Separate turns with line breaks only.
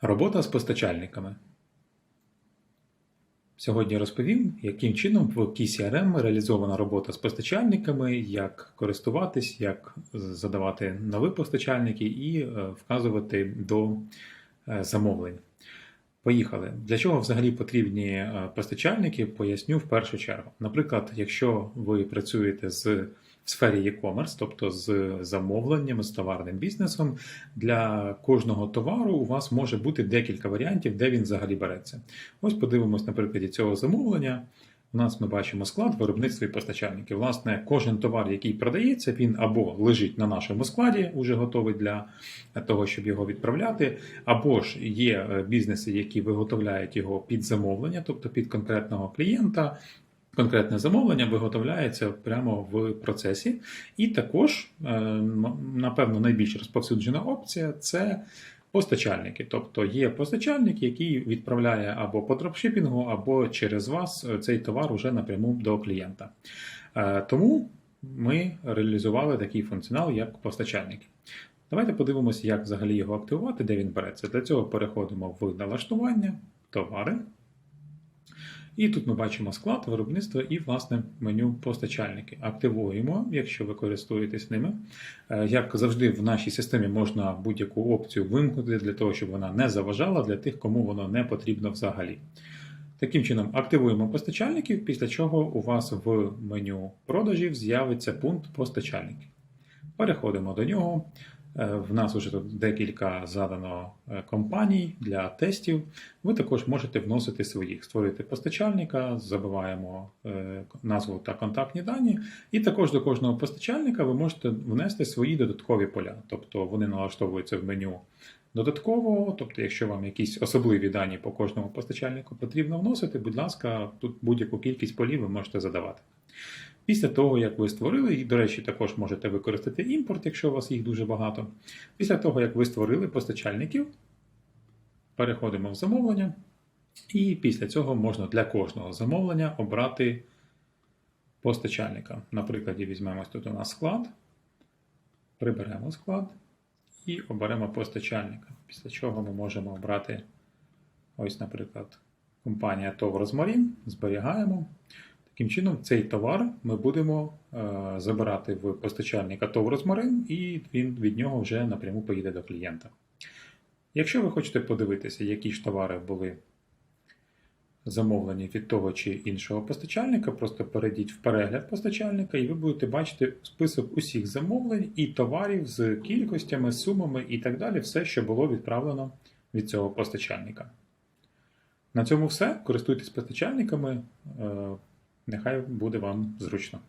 Робота з постачальниками. Сьогодні розповім, яким чином в KCRM реалізована робота з постачальниками, як користуватись, як задавати нові постачальники і е, вказувати до е, замовлень. Поїхали. Для чого взагалі потрібні е, постачальники, поясню в першу чергу. Наприклад, якщо ви працюєте з сфері e-commerce, тобто з замовленнями, з товарним бізнесом, для кожного товару у вас може бути декілька варіантів, де він взагалі береться. Ось подивимось на прикладі цього замовлення. У нас ми бачимо склад виробництва і постачальників. Власне, кожен товар, який продається, він або лежить на нашому складі, уже готовий для того, щоб його відправляти, або ж є е, бізнеси, які виготовляють його під замовлення, тобто під конкретного клієнта. Конкретне замовлення виготовляється прямо в процесі. І також, е, напевно, найбільш розповсюджена опція це Постачальники, тобто є постачальник, який відправляє або по дропшипінгу, або через вас цей товар уже напряму до клієнта. Е, тому ми реалізували такий функціонал, як постачальники. Давайте подивимося, як взагалі його активувати, де він береться. Для цього переходимо в налаштування, товари. І тут ми бачимо склад, виробництво і, власне, меню постачальники. Активуємо, якщо ви користуєтесь ними. Е, як завжди, в нашій системі можна будь-яку опцію вимкнути для того, щоб вона не заважала для тих, кому воно не потрібно взагалі. Таким чином, активуємо постачальників, після чого у вас в меню продажів з'явиться пункт постачальників. Переходимо до нього. Е, в нас вже тут декілька задано е, компаній для тестів. Ви також можете вносити своїх, створити постачальника, забиваємо е, назву та контактні дані. І також до кожного постачальника ви можете внести свої додаткові поля. Тобто вони налаштовуються в меню додатково. Тобто, якщо вам якісь особливі дані по кожному постачальнику потрібно вносити, будь ласка, тут будь-яку кількість полів ви можете задавати. Після того, як ви створили, і, до речі, також можете використати імпорт, якщо у вас їх дуже багато. Після того, як ви створили постачальників, переходимо в замовлення. І після цього можна для кожного замовлення обрати постачальника. Наприклад, візьмемо тут у нас склад, приберемо склад і оберемо постачальника. Після чого ми можемо обрати, ось, наприклад, компанія ТОВ Розмарін, зберігаємо. Таким чином, цей товар ми будемо е, забирати в постачальника ТОВ розмарин, і він від нього вже напряму поїде до клієнта. Якщо ви хочете подивитися, які ж товари були замовлені від того чи іншого постачальника, просто перейдіть в перегляд постачальника, і ви будете бачити список усіх замовлень і товарів з кількостями, сумами і так далі, все, що було відправлено від цього постачальника. На цьому все. Користуйтесь постачальниками. Нехай буде вам зручно.